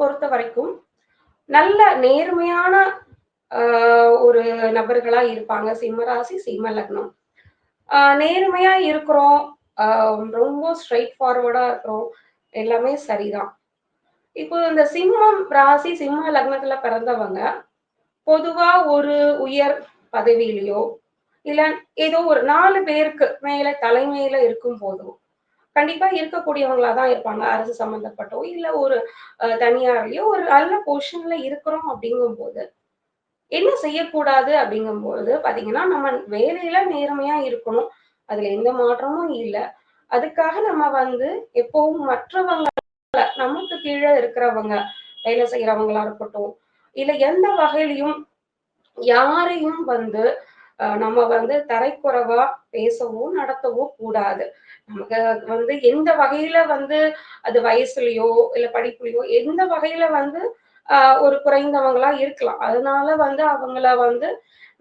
பொறுத்த வரைக்கும் நல்ல நேர்மையான ஒரு நபர்களா இருப்பாங்க. சிம்ம ராசி சிம்ம லக்னம். நேர்மையா இருக்கிறோம். ரொம்ப ஸ்ட்ரைட் ஃபார்வர்டா இருக்கிறோம். எல்லாமே சரிதான். இப்போ இந்த சிம்மம் ராசி சிம்ம லக்னத்துல பிறந்தவங்க பொதுவா ஒரு உயர் பதவியிலையோ இல்ல ஏதோ ஒரு நாலு பேருக்கு மேல தலைமையில இருக்கும் போதோ கண்டிப்பா இருக்கக்கூடியவங்களா தான் இருப்பாங்க அரசு சம்பந்தப்பட்டோ இல்ல ஒரு தனியார்லயோ ஒரு நல்ல பொசிஷன்ல இருக்கிறோம் அப்படிங்கும் போது என்ன செய்யக்கூடாது அப்படிங்கும்போது பாத்தீங்கன்னா நம்ம வேலையில நேர்மையா இருக்கணும். அதுல எந்த மாற்றமும் இல்லை. அதுக்காக நம்ம வந்து எப்பவும் மற்றவங்க நமக்கு கீழே இருக்கிறவங்க வேலை செய்யறவங்களா இருக்கட்டும் இல்ல எந்த வகையிலையும் யாரையும் வந்து நம்ம வந்து தரைக்குறைவா பேசவோ நடத்தவோ கூடாது. நமக்கு வந்து எந்த வகையில வந்து அது வயசுலயோ இல்ல படிப்புலயோ எந்த வகையில வந்து ஆஹ் ஒரு குறைந்தவங்களா இருக்கலாம். அதனால வந்து அவங்கள வந்து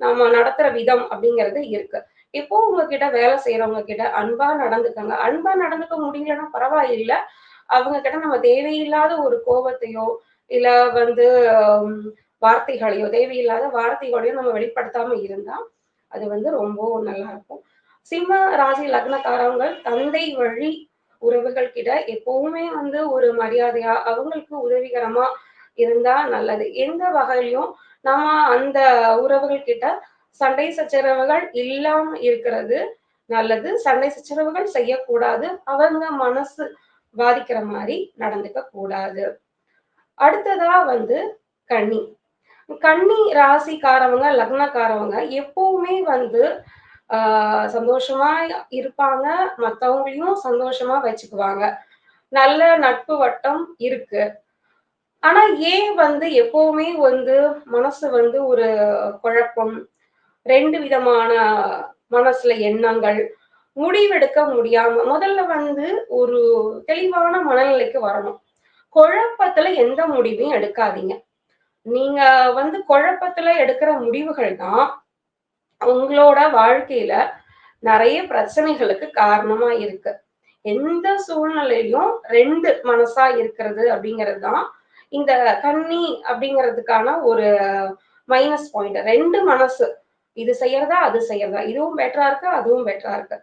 நம்ம நடத்துற விதம் அப்படிங்கிறது இருக்கு. இப்போ உங்ககிட்ட வேலை செய்யறவங்க கிட்ட அன்பா நடந்துக்கங்க. அன்பா நடந்துக்க முடியலன்னா பரவாயில்ல. அவங்க கிட்ட நம்ம தேவையில்லாத ஒரு கோபத்தையோ இல்ல வந்து வார்த்தைகளையோ தேவையில்லாத வார்த்தைகளையோ நம்ம வெளிப்படுத்தாம இருந்தா அது வந்து ரொம்ப நல்லா இருக்கும் சிம்ம ராசி லக்னக்காரவங்க தந்தை வழி உறவுகள் கிட்ட எப்பவுமே வந்து ஒரு மரியாதையா அவங்களுக்கு உதவிகரமா இருந்தா நல்லது. எந்த வகையிலும் நம்ம அந்த உறவுகள் கிட்ட சண்டை சச்சரவுகள் இல்லாம இருக்கிறது நல்லது. சண்டை சச்சரவுகள் செய்யக்கூடாது. அவங்க மனசு பாதிக்கிற மாதிரி நடந்துக்க கூடாது அடுத்ததா வந்து கன்னி. கன்னி ராசிக்காரவங்க லக்னக்காரவங்க எப்பவுமே வந்து ஆஹ் சந்தோஷமா இருப்பாங்க. மத்தவங்களையும் சந்தோஷமா வச்சுக்குவாங்க. நல்ல நட்பு வட்டம் இருக்கு. ஆனா ஏன் வந்து எப்பவுமே வந்து மனசு வந்து ஒரு குழப்பம்? ரெண்டு விதமான மனசுல எண்ணங்கள். முடிவெடுக்க முடியாம முதல்ல வந்து ஒரு தெளிவான மனநிலைக்கு வரணும். குழப்பத்துல எந்த முடிவையும் எடுக்காதீங்க. நீங்க வந்து குழப்பத்துல எடுக்கிற முடிவுகள் தான் உங்களோட வாழ்க்கையில நிறைய பிரச்சனைகளுக்கு காரணமா இருக்கு. எந்த சூழ்நிலையிலும் ரெண்டு மனசா இருக்கிறது அப்படிங்கிறது தான் இந்த கன்னி அப்படிங்கிறதுக்கான ஒரு மைனஸ் பாயிண்ட் ரெண்டு மனசு இது செய்யறதா அது செய்யறதா இதுவும் பெட்டரா இருக்கு அதுவும் பெட்டரா இருக்கு.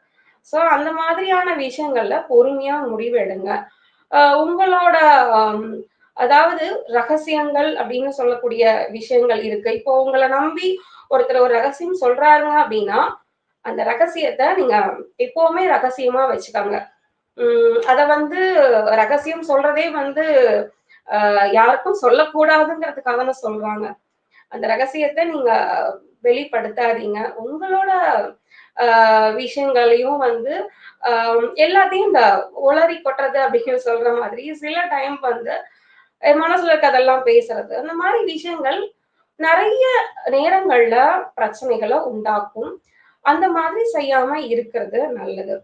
ஸோ அந்த மாதிரியான விஷயங்கள்ல பொறுமையா முடிவெடுங்க. உங்களோட அதாவது ரகசியங்கள் அப்படின்னு சொல்லக்கூடிய விஷயங்கள் இருக்கு. இப்போ உங்களை நம்பி ஒருத்தர் ஒரு ரகசியம் சொல்றாருங்க அப்படின்னா அந்த ரகசியத்தை நீங்க எப்பவுமே ரகசியமா வச்சுக்கோங்க. உம் அத வந்து ரகசியம் சொல்றதே வந்து ஆஹ் யாருக்கும் சொல்லக்கூடாதுங்கிறதுக்காக தான் சொல்றாங்க. அந்த ரகசியத்தை நீங்க வெளிப்படுத்தாதீங்க. உங்களோட ஆஹ் விஷயங்களையும் வந்து ஆஹ் எல்லாத்தையும் இந்த உளறி கொட்டுறது அப்படின்னு சொல்ற மாதிரி சில டைம் வந்து மனசுல இருக்கதெல்லாம் பேசுறது. அந்த மாதிரி விஷயங்கள் நிறைய நேரங்கள்ல பிரச்சனைகளை உண்டாக்கும். அந்த மாதிரி செய்யாம இருக்கிறது நல்லது.